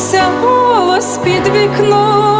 почувся голос під вікном.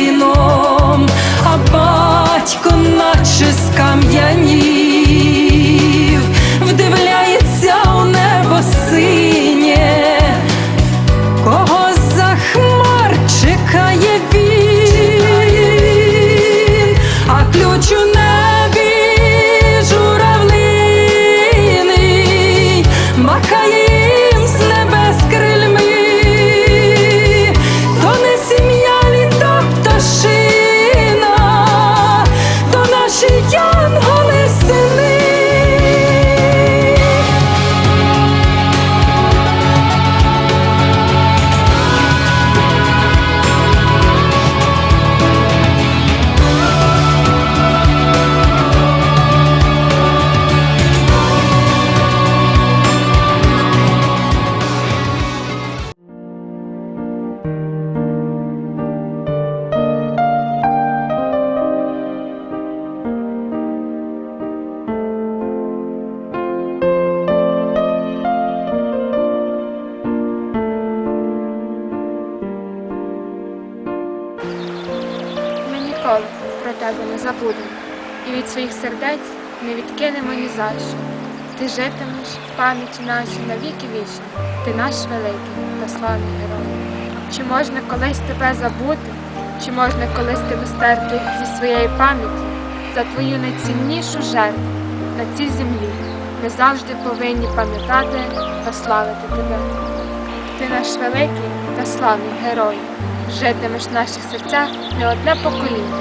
ніколи про тебе не забудемо і від своїх сердець не відкинемо ні за що. Ти житимеш в пам'яті нашій навіки вічні, ти наш великий та славний герой. Чи можна колись тебе забути, чи можна колись тебе стерти зі своєї пам'яті за твою найціннішу жертву на цій землі? Ми завжди повинні пам'ятати та славити тебе. Ти наш великий та славний герой. Житимеш в наших серцях не одне покоління.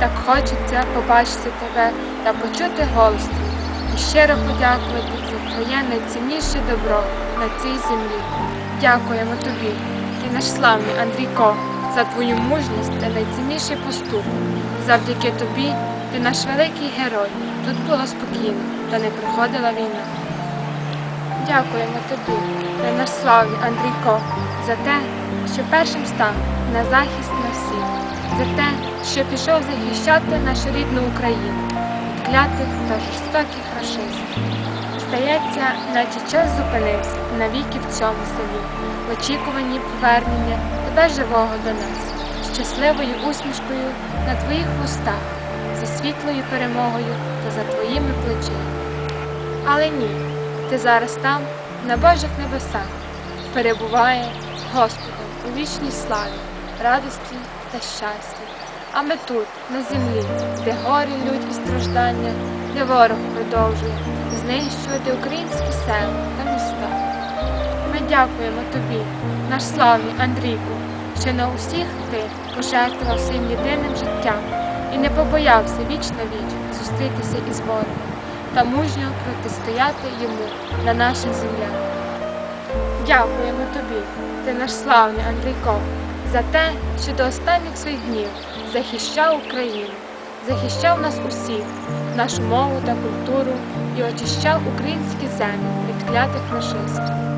Так хочеться побачити тебе та почути голос твій і щиро подякувати за твоє найцінніше добро на цій землі. Дякуємо тобі, ти наш славний Андрійко, за твою мужність та найцінніший поступок. Завдяки тобі ти наш великий герой. Тут було спокійно та не приходила війна. Дякуємо тобі, ти наш славний Андрійко, за те, що першим став на захист на всіх, за те, що пішов захищати нашу рідну Україну від клятих та жорстоких рашистів. Здається, наче час зупинився навіки в цьому селі, в очікуванні повернення тебе живого до нас, щасливою усмішкою на твоїх вустах, зі світлою перемогою та за твоїми плечима. Але ні, ти зараз там, на Божих небесах, перебуває Господом у вічній славі, радості та щасті. А ми тут, на землі, де горі, лють і страждання, де ворог продовжує знищувати українські села та міста. Ми дякуємо тобі, наш славний Андрійку, що на усіх ти пожертвував своїм єдиним життям і не побоявся віч на віч зустрітися із ворогом та мужньо протистояти йому на наших землях. Дякуємо тобі, ти наш славний Андрійко, за те, що до останніх своїх днів захищав Україну, захищав нас усіх, нашу мову та культуру і очищав українські землі від клятих фашистів.